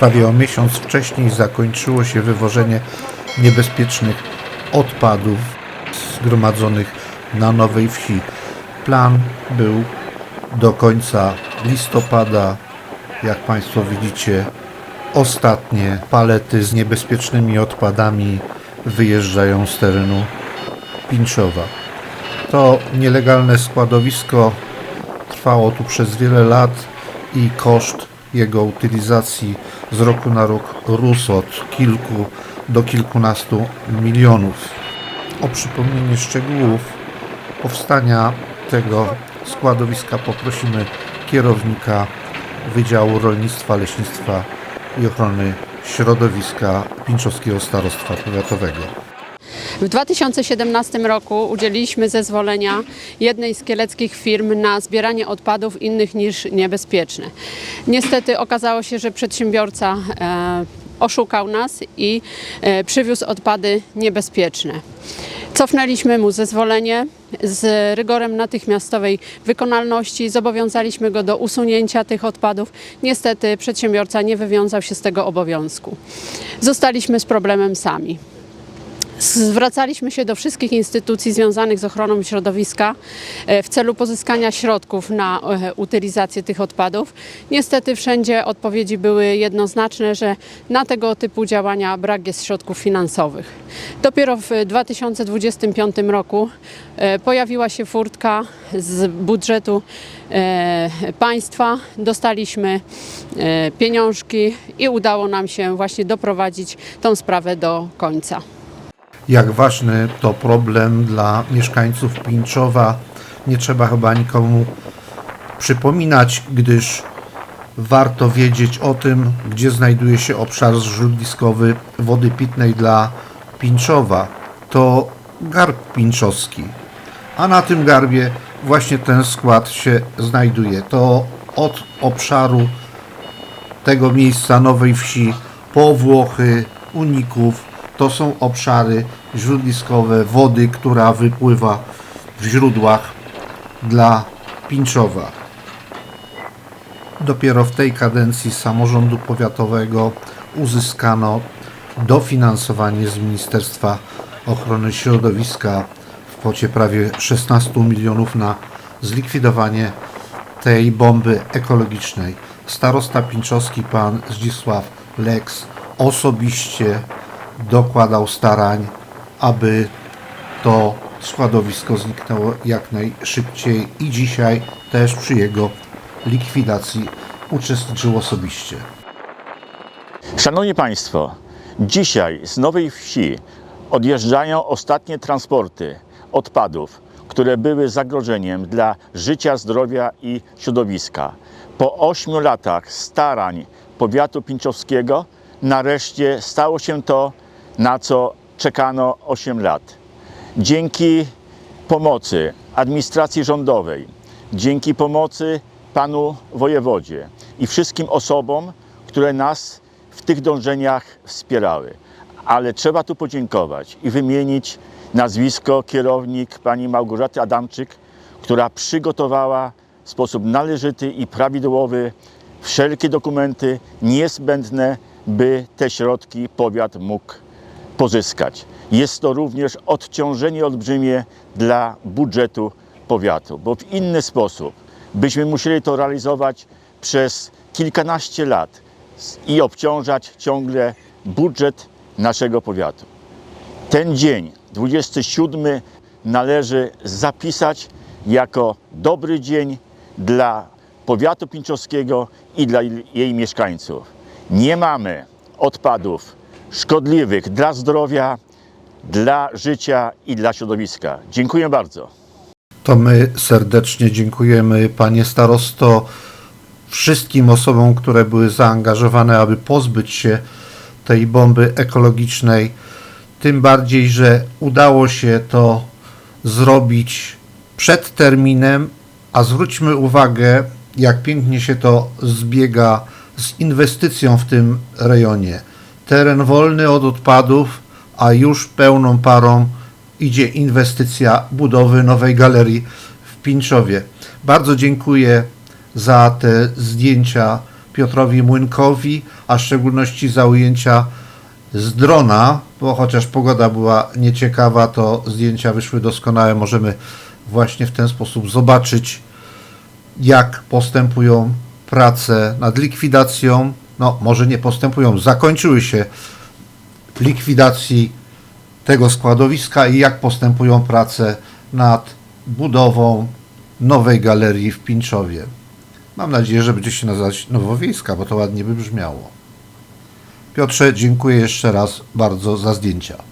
Prawie o miesiąc wcześniej zakończyło się wywożenie niebezpiecznych odpadów zgromadzonych na Nowej Wsi. Plan był do końca listopada. Jak Państwo widzicie, ostatnie palety z niebezpiecznymi odpadami wyjeżdżają z terenu Pińczowa. To nielegalne składowisko trwało tu przez wiele lat i koszt jego utylizacji z roku na rok rósł od kilku do kilkunastu milionów. O przypomnienie szczegółów powstania tego składowiska poprosimy kierownika Wydziału Rolnictwa, Leśnictwa i Ochrony Środowiska Pińczowskiego Starostwa Powiatowego. W 2017 roku udzieliliśmy zezwolenia jednej z kieleckich firm na zbieranie odpadów innych niż niebezpieczne. Niestety okazało się, że przedsiębiorca e, oszukał nas i e, przywiózł odpady niebezpieczne. Cofnęliśmy mu zezwolenie z rygorem natychmiastowej wykonalności. Zobowiązaliśmy go do usunięcia tych odpadów. Niestety przedsiębiorca nie wywiązał się z tego obowiązku. Zostaliśmy z problemem sami. Zwracaliśmy się do wszystkich instytucji związanych z ochroną środowiska e, w celu pozyskania środków na e, utylizację tych odpadów. Niestety wszędzie odpowiedzi były jednoznaczne, że na tego typu działania brak jest środków finansowych. Dopiero w 2025 roku e, pojawiła się furtka z budżetu państwa. Dostaliśmy pieniążki i udało nam się właśnie doprowadzić tą sprawę do końca. Jak ważny to problem dla mieszkańców Pińczowa, nie trzeba chyba nikomu przypominać, gdyż warto wiedzieć o tym, gdzie znajduje się obszar źródliskowy wody pitnej dla Pińczowa. To garb pińczowski, a na tym garbie właśnie ten skład się znajduje. To od obszaru tego miejsca Nowej Wsi po Włochy, Uników. To są obszary źródliskowe wody, która wypływa w źródłach dla Pińczowa. Dopiero w tej kadencji samorządu powiatowego uzyskano dofinansowanie z Ministerstwa Ochrony Środowiska w kwocie prawie 16 milionów na zlikwidowanie tej bomby ekologicznej. Starosta Pińczowski, pan Zdzisław Lex, osobiście dokładał starań, aby to składowisko zniknęło jak najszybciej i dzisiaj też przy jego likwidacji uczestniczył osobiście. Szanowni Państwo, dzisiaj z Nowej Wsi odjeżdżają ostatnie transporty odpadów, które były zagrożeniem dla życia, zdrowia i środowiska. Po ośmiu latach starań powiatu pińczowskiego nareszcie stało się to, na co czekano 8 lat. Dzięki pomocy administracji rządowej, dzięki pomocy panu wojewodzie i wszystkim osobom, które nas w tych dążeniach wspierały. Ale trzeba tu podziękować i wymienić nazwisko kierownik pani Małgorzaty Adamczyk, która przygotowała w sposób należyty i prawidłowy wszelkie dokumenty niezbędne, by te środki powiat mógł pozyskać. Jest to również odciążenie olbrzymie dla budżetu powiatu, bo w inny sposób byśmy musieli to realizować przez kilkanaście lat i obciążać ciągle budżet naszego powiatu. Ten dzień, 27, należy zapisać jako dobry dzień dla powiatu pińczowskiego i dla jej mieszkańców. Nie mamy odpadów szkodliwych dla zdrowia, dla życia i dla środowiska. Dziękuję bardzo. To my serdecznie dziękujemy, panie starosto, wszystkim osobom, które były zaangażowane, aby pozbyć się tej bomby ekologicznej. Tym bardziej, że udało się to zrobić przed terminem, a zwróćmy uwagę, jak pięknie się to zbiega z inwestycją w tym rejonie. Teren wolny od odpadów, a już pełną parą idzie inwestycja budowy nowej galerii w Pińczowie. Bardzo dziękuję za te zdjęcia Piotrowi Młynkowi, a w szczególności za ujęcia z drona, bo chociaż pogoda była nieciekawa, to zdjęcia wyszły doskonałe. Możemy właśnie w ten sposób zobaczyć, jak postępują prace nad likwidacją. No, może nie postępują, zakończyły się likwidacji tego składowiska i jak postępują prace nad budową nowej galerii w Pińczowie. Mam nadzieję, że będzie się nazywać Nowowiejska, bo to ładnie by brzmiało. Piotrze, dziękuję jeszcze raz bardzo za zdjęcia.